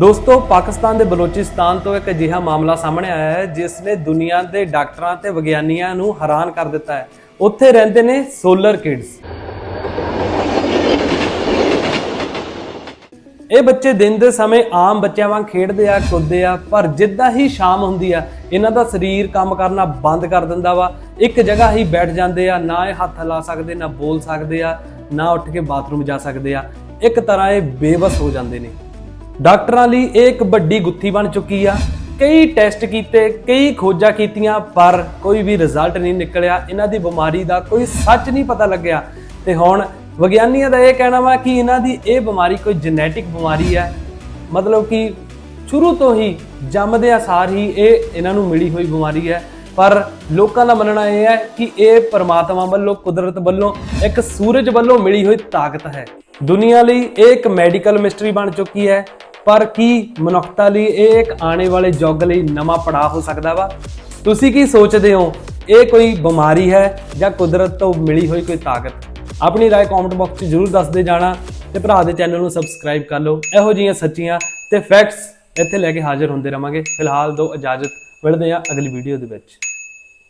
ਦੋਸਤੋ, ਪਾਕਿਸਤਾਨ ਦੇ ਬਲੋਚਿਸਤਾਨ ਤੋਂ ਇੱਕ ਅਜਿਹਾ ਮਾਮਲਾ ਸਾਹਮਣੇ ਆਇਆ ਹੈ, ਜਿਸ ਨੇ ਦੁਨੀਆ ਦੇ ਡਾਕਟਰਾਂ ਤੇ ਵਿਗਿਆਨੀਆਂ ਨੂੰ ਹੈਰਾਨ ਕਰ ਦਿੱਤਾ ਹੈ। ਉੱਥੇ ਰਹਿੰਦੇ ਨੇ ਸੋਲਰ ਕਿਡਸ ਇਹ ਬੱਚੇ ਦਿਨ ਦੇ ਸਮੇਂ ਆਮ ਬੱਚਿਆਂ ਵਾਂਗ ਖੇਡਦੇ ਆ ਕੁੱਦਦੇ ਆ, ਪਰ ਜਿੱਦਾਂ ਹੀ ਸ਼ਾਮ ਹੁੰਦੀ ਆ, ਇਹਨਾਂ ਦਾ ਸਰੀਰ ਕੰਮ ਕਰਨਾ ਬੰਦ ਕਰ ਦਿੰਦਾ ਵਾ। ਇੱਕ ਜਗ੍ਹਾ ਹੀ ਬੈਠ ਜਾਂਦੇ ਆ, ਨਾ ਇਹ ਹੱਥ ਹਿਲਾ ਸਕਦੇ, ਨਾ ਬੋਲ ਸਕਦੇ ਆ, ਨਾ ਉੱਠ ਕੇ ਬਾਥਰੂਮ ਜਾ ਸਕਦੇ ਆ। ਇੱਕ ਤਰ੍ਹਾਂ ਇਹ ਬੇਵਸ ਹੋ ਜਾਂਦੇ ਨੇ। ਡਾਕਟਰਾਂ ਲਈ ਇਹ ਇੱਕ ਵੱਡੀ ਗੁੱਥੀ ਬਣ ਚੁੱਕੀ ਆ। ਕਈ ਟੈਸਟ ਕੀਤੇ, ਕਈ ਖੋਜਾਂ ਕੀਤੀਆਂ, ਪਰ ਕੋਈ ਵੀ ਰਿਜ਼ਲਟ ਨਹੀਂ ਨਿਕਲਿਆ। ਇਹਨਾਂ ਦੀ ਬਿਮਾਰੀ ਦਾ ਕੋਈ ਸੱਚ ਨਹੀਂ ਪਤਾ ਲੱਗਿਆ। ਤੇ ਹੁਣ ਵਿਗਿਆਨੀਆਂ ਦਾ ਇਹ ਕਹਿਣਾ ਵਾ ਕਿ ਇਹਨਾਂ ਦੀ ਇਹ ਬਿਮਾਰੀ ਕੋਈ ਜੈਨੇਟਿਕ ਬਿਮਾਰੀ ਹੈ ਮਤਲਬ ਕਿ ਸ਼ੁਰੂ ਤੋਂ ਹੀ ਜੰਮਦੇ ਸਾਰ ਹੀ ਇਹ ਇਹਨਾਂ ਨੂੰ ਮਿਲੀ ਹੋਈ ਬਿਮਾਰੀ ਹੈ ਪਰ ਲੋਕਾਂ ਦਾ ਮੰਨਣਾ ਇਹ ਹੈ ਕਿ ਇਹ ਪਰਮਾਤਮਾ ਵੱਲੋਂ, ਕੁਦਰਤ ਵੱਲੋਂ, ਇੱਕ ਸੂਰਜ ਵੱਲੋਂ ਮਿਲੀ ਹੋਈ ਤਾਕਤ ਹੈ। ਦੁਨੀਆ ਲਈ ਇਹ ਇੱਕ ਮੈਡੀਕਲ ਮਿਸਟਰੀ ਬਣ ਚੁੱਕੀ ਹੈ। ਪਰ ਕੀ ਮਨੁੱਖਤਾ ਲਈ ਇਹ ਇੱਕ ਆਉਣੇ ਵਾਲੇ ਯੁੱਗ ਲਈ ਨਵਾਂ ਪੜਾਅ ਹੋ ਸਕਦਾ ਵਾ ਤੁਸੀਂ ਕੀ ਸੋਚਦੇ ਹੋ ਇਹ ਕੋਈ ਬਿਮਾਰੀ ਹੈ ਜਾਂ ਕੁਦਰਤ ਤੋਂ ਮਿਲੀ ਹੋਈ ਕੋਈ ਤਾਕਤ ਆਪਣੀ رائے ਕਮੈਂਟ ਬਾਕਸ 'ਚ ਜਰੂਰ ਦੱਸਦੇ ਜਾਣਾ ਤੇ ਭਰਾ ਦੇ ਚੈਨਲ ਨੂੰ ਸਬਸਕ੍ਰਾਈਬ ਕਰ ਲਓ ਇਹੋ ਜਿਹੀਆਂ ਸੱਚੀਆਂ ਤੇ ਫੈਕਟਸ ਇੱਥੇ ਲੈ ਕੇ ਹਾਜ਼ਰ ਹੁੰਦੇ ਰਵਾਂਗੇ ਫਿਲਹਾਲ ਦੋ ਇਜਾਜ਼ਤ ਮਿਲਦੇ ਆ ਅਗਲੀ ਵੀਡੀਓ ਦੇ ਵਿੱਚ